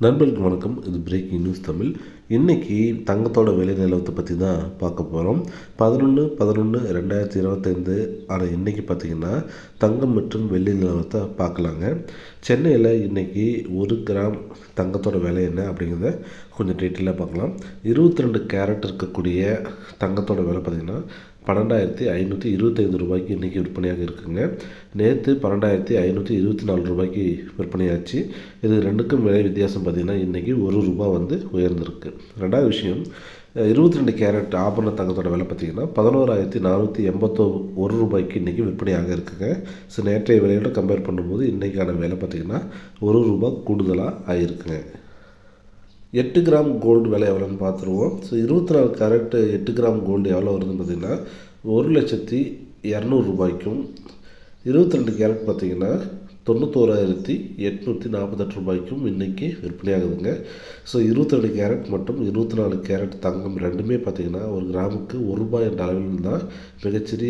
நண்பர்களுக்கு வணக்கம். இது பிரேக்கிங் நியூஸ் தமிழ். இன்றைக்கி தங்கத்தோட விலை நிலவரத்தை பற்றி தான் பார்க்க போகிறோம் பதினொன்று பதினொன்று ரெண்டாயிரத்தி இருபத்தைந்து ஆனால் இன்றைக்கி பார்த்திங்கன்னா தங்கம் மற்றும் வெள்ளி நிலவரத்தை பார்க்கலாங்க. சென்னையில் இன்றைக்கி ஒரு கிராம் தங்கத்தோட விலை என்ன அப்படிங்கிறத கொஞ்சம் டீட்டெயிலாக பார்க்கலாம். இருபத்தி ரெண்டு கேரட் இருக்கக்கூடிய தங்கத்தோட விலை பார்த்திங்கன்னா பன்னெண்டாயிரத்தி ஐநூற்றி இருபத்தைந்து ரூபாய்க்கு இன்றைக்கி விற்பனையாக இருக்குங்க. நேற்று பன்னெண்டாயிரத்தி ஐநூற்றி இருபத்தி நாலு ரூபாய்க்கு விற்பனையாச்சு. இது ரெண்டுக்கும் விலை வித்தியாசம் பார்த்திங்கன்னா இன்றைக்கி ஒரு ரூபாய் வந்து உயர்ந்திருக்கு. ரெண்டாவது விஷயம் இருபத்தி ரெண்டு கேரட் ஆபரண தங்கத்தோட விலை பார்த்திங்கன்னா பதினோராயிரத்தி நானூற்றி எண்பத்தோ ஒரு ரூபாய்க்கு இன்றைக்கி விற்பனையாக இருக்குங்க. ஸோ நேற்றைய விலையோட கம்பேர் பண்ணும்போது இன்றைக்கான விலை பார்த்திங்கன்னா ஒரு ரூபாய் கூடுதலாக ஆகிருக்குங்க எட்டு கிராம் கோல்டு விலை எவ்வளோன்னு பார்த்துருவோம். ஸோ இருபத்தி நாலு கேரட்டு எட்டு கிராம் கோல்டு எவ்வளோ வருதுன்னு பார்த்திங்கன்னா ஒரு லட்சத்தி இரநூறு ரூபாய்க்கும் இருபத்தி ரெண்டு கேரட் பார்த்தீங்கன்னா தொண்ணூத்தோராயிரத்தி எட்நூற்றி நாற்பத்தெட்டு ரூபாய்க்கும் இன்றைக்கி விற்பனையாகுதுங்க. ஸோ இருபத்தி ரெண்டு கேரட் மற்றும் இருபத்தி நாலு கேரட் தங்கம் ரெண்டுமே பார்த்திங்கன்னா ஒரு கிராமுக்கு ஒரு ரூபாய் என்ற அளவில் தான் மிகச்சிறிய